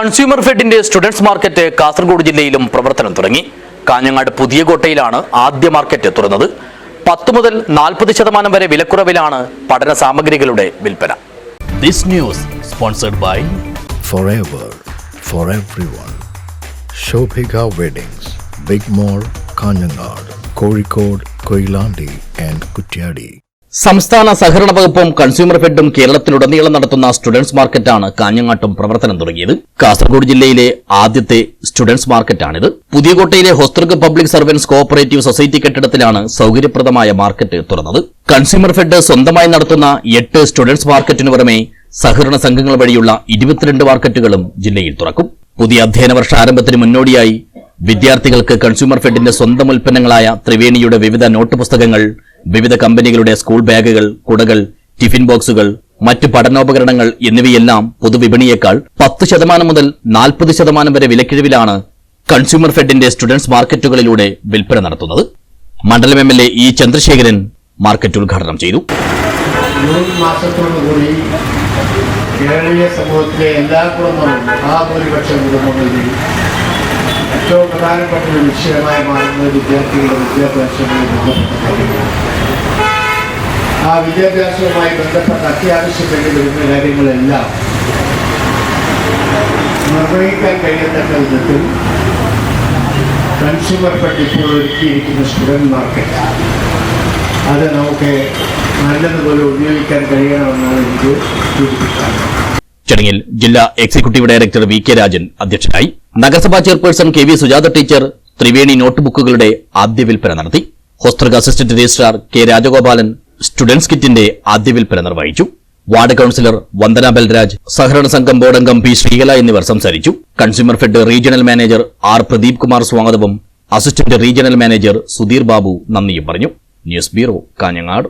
Consumer ഫെഡിന്റെ students market Kasaragod ജില്ലയിലും പ്രവർത്തനം തുടങ്ങി. കാഞ്ഞങ്ങാട് പുതിയ കോട്ടയിലാണ് ആദ്യ മാർക്കറ്റ് തുറന്നത്. പത്ത് മുതൽ നാൽപ്പത് ശതമാനം വരെ വിലക്കുറവിലാണ് പഠന സാമഗ്രികളുടെ വിൽപ്പന. This news sponsored by Kozhikode, Koilandi and Kutyadi. സംസ്ഥാന സഹകരണ വകുപ്പും കൺസ്യൂമർ ഫെഡും കേരളത്തിലുടനീളം നടത്തുന്ന സ്റ്റുഡൻസ് മാർക്കറ്റാണ് കാഞ്ഞങ്ങാട്ടും പ്രവർത്തനം തുടങ്ങിയത്. കാസർഗോഡ് ജില്ലയിലെ ആദ്യത്തെ സ്റ്റുഡൻസ് മാർക്കറ്റാണിത്. പുതിയകോട്ടയിലെ Hosdurg public servants cooperative society കെട്ടിടത്തിലാണ് സൌകര്യപ്രദമായ മാർക്കറ്റ് തുറന്നത്. കൺസ്യൂമർ ഫെഡ് സ്വന്തമായി നടത്തുന്ന എട്ട് സ്റ്റുഡൻസ് മാർക്കറ്റിനു പുറമെ സഹകരണ സംഘങ്ങൾ വഴിയുള്ള ഇരുപത്തിരണ്ട് മാർക്കറ്റുകളും ജില്ലയിൽ തുറക്കും. പുതിയ അധ്യയന വർഷ ആരംഭത്തിന് മുന്നോടിയായി വിദ്യാർത്ഥികൾക്ക് കൺസ്യൂമർ ഫെഡിന്റെ സ്വന്തം ഉൽപ്പന്നങ്ങളായ ത്രിവേണിയുടെ വിവിധ നോട്ട് പുസ്തകങ്ങൾ വിവിധ കമ്പനികളുടെ സ്കൂൾ ബാഗുകൾ കുടകൾ ടിഫിൻ ബോക്സുകൾ മറ്റ് പഠനോപകരണങ്ങൾ എന്നിവയെല്ലാം പൊതുവിപണിയേക്കാൾ പത്ത് ശതമാനം മുതൽ നാൽപ്പത് ശതമാനം വരെ വിലക്കിഴിവിലാണ് കൺസ്യൂമർ ഫെഡിന്റെ സ്റ്റുഡൻസ് മാർക്കറ്റുകളിലൂടെ വിൽപ്പന നടത്തുന്നത്. മണ്ഡലം M L A E Chandrasekharan market ഉദ്ഘാടനം ചെയ്തു. കേരളീയ സമൂഹത്തിലെ എല്ലാ കുടുംബങ്ങളും ഏറ്റവും പ്രധാനപ്പെട്ട ഒരു വിഷയമായി മാറുന്നത് വിദ്യാർത്ഥികളുടെ വിദ്യാഭ്യാസവുമായി ബന്ധപ്പെട്ട കാര്യങ്ങളാണ്. ആ വിദ്യാഭ്യാസവുമായി ബന്ധപ്പെട്ട അത്യാവശ്യം വേണ്ടി വരുന്ന കാര്യങ്ങളെല്ലാം നിർവഹിക്കാൻ കഴിയത്തക്ക വിധത്തിൽ കൺസ്യൂമർ ഫണ്ട് ഇപ്പോൾ ഒരുക്കിയിരിക്കുന്ന സ്റ്റുഡന്റ് മാർക്കറ്റ് അത് നമുക്ക് നല്ലതുപോലെ ഉപയോഗിക്കാൻ കഴിയണമെന്നാണ് എനിക്ക് സൂചിപ്പിക്കാറുള്ളത് ചടങ്ങിൽ ജില്ലാ executive director V K Rajan അധ്യക്ഷനായി നഗരസഭാ chairperson K V Sujatha teacher Triveni നോട്ട്ബുക്കുകളുടെ ആദ്യ വിൽപ്പന നടത്തി. Hosdurg assistant registrar K Rajagopalan students കിറ്റിന്റെ ആദ്യ വിൽപ്പന നിർവഹിച്ചു. വാർഡ് കൌൺസിലർ വന്ദന ബൽരാജ് സഹകരണ സംഘം ബോർഡംഗം പി ശ്രീകല എന്നിവർ സംസാരിച്ചു. Consumer fed regional manager R Pradeep Kumar സ്വാഗതവും assistant regional manager Sudheer Babu നന്ദിയും പറഞ്ഞു. News bureau Kanhangad.